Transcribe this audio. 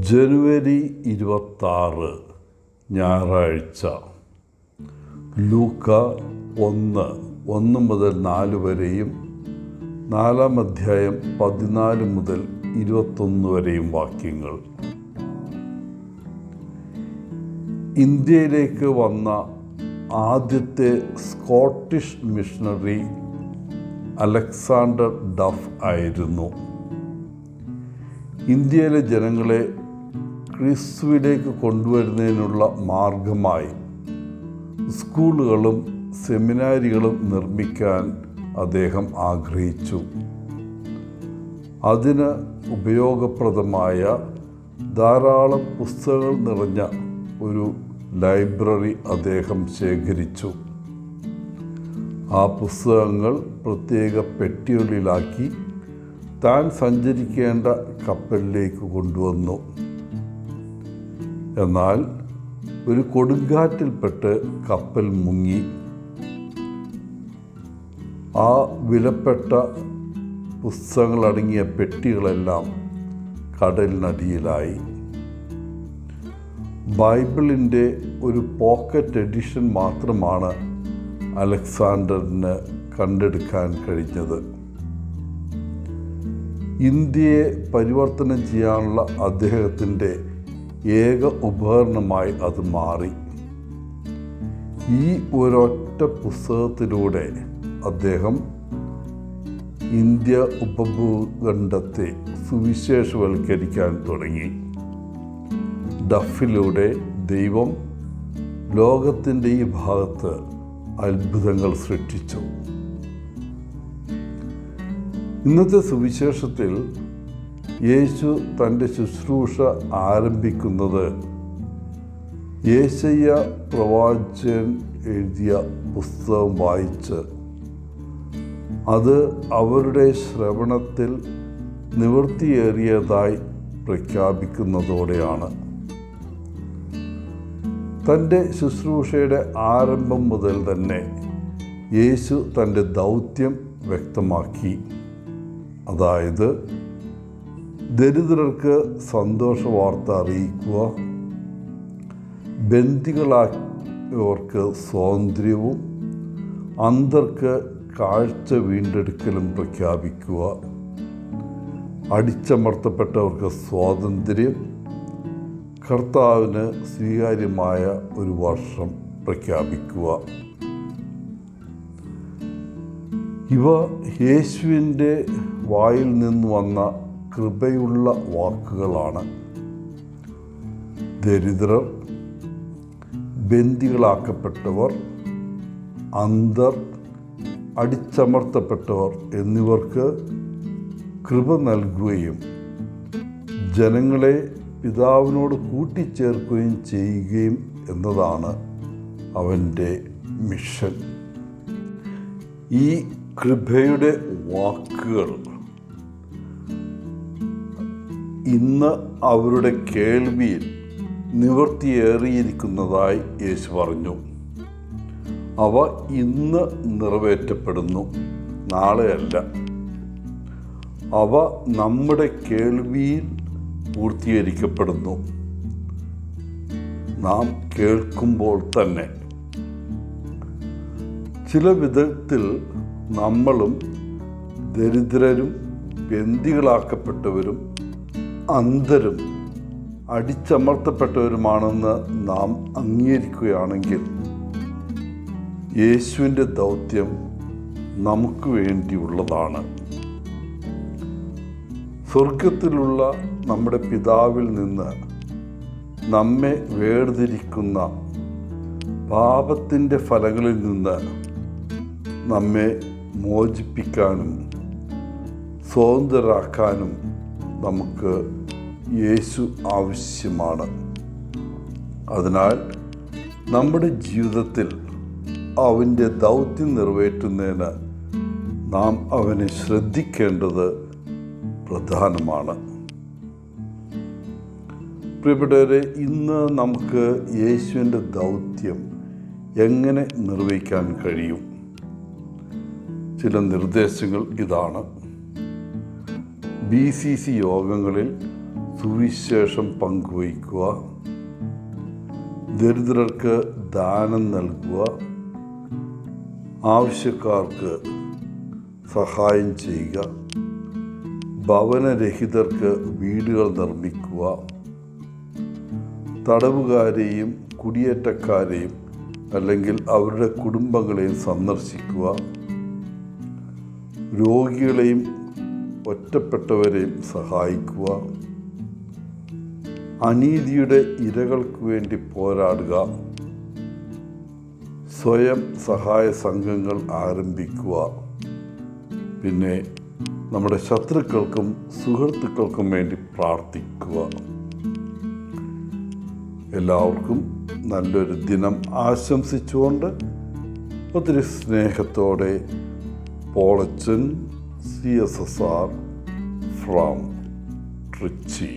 ജനുവരി ഇരുപത്താറ് ഞായറാഴ്ച. ലൂക്ക ഒന്ന് ഒന്ന് മുതൽ നാല് വരെയും നാലാം അധ്യായം പതിനാല് മുതൽ ഇരുപത്തൊന്ന് വരെയും വാക്യങ്ങൾ. ഇന്ത്യയിലേക്ക് വന്ന ആദ്യത്തെ സ്കോട്ടിഷ് മിഷണറി അലക്സാണ്ടർ ഡഫ് ആയിരുന്നു. ഇന്ത്യയിലെ ജനങ്ങളെ ക്രിസ്തുവിലേക്ക് കൊണ്ടുവരുന്നതിനുള്ള മാർഗമായി സ്കൂളുകളും സെമിനാരികളും നിർമ്മിക്കാൻ അദ്ദേഹം ആഗ്രഹിച്ചു. അതിന് ഉപയോഗപ്രദമായ ധാരാളം പുസ്തകങ്ങൾ നിറഞ്ഞ ഒരു ലൈബ്രറി അദ്ദേഹം ശേഖരിച്ചു. ആ പുസ്തകങ്ങൾ പ്രത്യേക പെട്ടികളിലാക്കി താൻ സഞ്ചരിക്കേണ്ട കപ്പലിലേക്ക് കൊണ്ടുവന്നു. എന്നാൽ ഒരു കൊടുങ്കാറ്റിൽപ്പെട്ട് കപ്പൽ മുങ്ങി. ആ വിലപ്പെട്ട പുസ്തകങ്ങളടങ്ങിയ പെട്ടികളെല്ലാം കടലിനടിയിലായി. ബൈബിളിന്റെ ഒരു പോക്കറ്റ് എഡിഷൻ മാത്രമാണ് അലക്സാണ്ടറിന് കണ്ടെടുക്കാൻ കഴിഞ്ഞത്. ഇന്ത്യയെ പരിവർത്തനം ചെയ്യാനുള്ള അദ്ദേഹത്തിന്റെ ഏക ഉപകരണമായി അത് മാറി. ഈ ഒരൊറ്റ പുസ്തകത്തിലൂടെ അദ്ദേഹം ഇന്ത്യ ഉപഭൂഖണ്ഡത്തെ സുവിശേഷവൽക്കരിക്കാൻ തുടങ്ങി. ഡഫിലൂടെ ദൈവം ലോകത്തിന്റെ ഈ ഭാഗത്ത് അത്ഭുതങ്ങൾ സൃഷ്ടിച്ചു. ഇന്നത്തെ സുവിശേഷത്തിൽ യേശു തന്റെ ശുശ്രൂഷ ആരംഭിക്കുന്നത് യേശയ്യ പ്രവാചകൻ എഴുതിയ പുസ്തകം വായിച്ച്. അത് അവരുടെ ശ്രവണത്തിൽ നിവൃത്തിയേറിയതായി പ്രഖ്യാപിക്കുന്നതോടെയാണ്. തന്റെ ശുശ്രൂഷയുടെ ആരംഭം മുതൽ തന്നെ യേശു തന്റെ ദൗത്യം വ്യക്തമാക്കി. അതായത് ദരിദ്രർക്ക് സന്തോഷ വാർത്ത അറിയിക്കുക. ബന്ദികളായവർക്ക് സ്വാതന്ത്ര്യവും. അന്തർക്ക് കാഴ്ച വീണ്ടെടുക്കലും പ്രഖ്യാപിക്കുക. അടിച്ചമർത്തപ്പെട്ടവർക്ക് സ്വാതന്ത്ര്യം. കർത്താവിന് സ്വീകാര്യമായ ഒരു വർഷം പ്രഖ്യാപിക്കുക. ഇവ യേശുവിന്റെ വായിൽ നിന്ന് വന്ന കൃപയുള്ള വാക്കുകളാണ്. ദരിദ്രർ ബന്ദികളാക്കപ്പെട്ടവർ അന്തർ അടിച്ചമർത്തപ്പെട്ടവർ എന്നിവർക്ക് കൃപ നൽകുകയും ജനങ്ങളെ പിതാവിനോട് കൂട്ടിച്ചേർക്കുകയും ചെയ്യുകയും എന്നതാണ് അവന്റെ മിഷൻ. ഈ കൃപയുടെ വാക്കുകൾ ഇന്ന് അവരുടെ കേൾവിയിൽ നിവർത്തിയേറിയിരിക്കുന്നതായി യേശു പറഞ്ഞു. അവ ഇന്ന് നിറവേറ്റപ്പെടുന്നു നാളെയല്ല. അവ നമ്മുടെ കേൾവിയിൽ പൂർത്തീകരിക്കപ്പെടുന്നു. നാം കേൾക്കുമ്പോൾ തന്നെ. ചില വിധത്തിൽ നമ്മളും ദരിദ്രരും ബന്ദികളാക്കപ്പെട്ടവരും അന്ധരും അടിച്ചമർത്തപ്പെട്ടവരുമാണെന്ന് നാം അംഗീകരിക്കുകയാണെങ്കിൽ യേശുവിന്റെ ദൗത്യം നമുക്ക് വേണ്ടിയുള്ളതാണ്. സ്വർഗത്തിലുള്ള നമ്മുടെ പിതാവിൽ നിന്ന് നമ്മെ വേർതിരിക്കുന്ന പാപത്തിന്റെ ഫലങ്ങളിൽ നിന്ന് നമ്മെ മോചിപ്പിക്കാനും സ്വതന്ത്രരാക്കാനും നമുക്ക് യേശു ആവശ്യമാണ്. അതിനാൽ നമ്മുടെ ജീവിതത്തിൽ അവന്റെ ദൗത്യം നിറവേറ്റുന്നതിന് നാം അവനെ ശ്രദ്ധിക്കേണ്ടത് പ്രധാനമാണ്. പ്രിയപ്പെട്ടവരെ ഇന്ന് നമുക്ക് യേശുവിന്റെ ദൗത്യം എങ്ങനെ നിർവഹിക്കാൻ കഴിയും? ചില നിർദ്ദേശങ്ങൾ ഇതാണ്. ബി സി സി യോഗങ്ങളിൽ സുവിശേഷം പങ്കുവയ്ക്കുക. ദരിദ്രർക്ക് ദാനം നൽകുക. ആവശ്യക്കാർക്ക് സഹായം ചെയ്യുക. ഭവനരഹിതർക്ക് വീടുകൾ നിർമ്മിക്കുക. തടവുകാരെയും കുടിയേറ്റക്കാരെയും അല്ലെങ്കിൽ അവരുടെ കുടുംബങ്ങളെയും സന്ദർശിക്കുക. രോഗികളെയും ഒറ്റപ്പെട്ടവരെയും സഹായിക്കുക. അനീതിയുടെ ഇരകൾക്ക് വേണ്ടി പോരാടുക. സ്വയം സഹായ സംഘങ്ങൾ ആരംഭിക്കുക. പിന്നെ നമ്മുടെ ശത്രുക്കൾക്കും സുഹൃത്തുക്കൾക്കും വേണ്ടി പ്രാർത്ഥിക്കുക. എല്ലാവർക്കും നല്ലൊരു ദിനം ആശംസിച്ചുകൊണ്ട് ഒത്തിരി സ്നേഹത്തോടെ Polachan C S S R from Trichy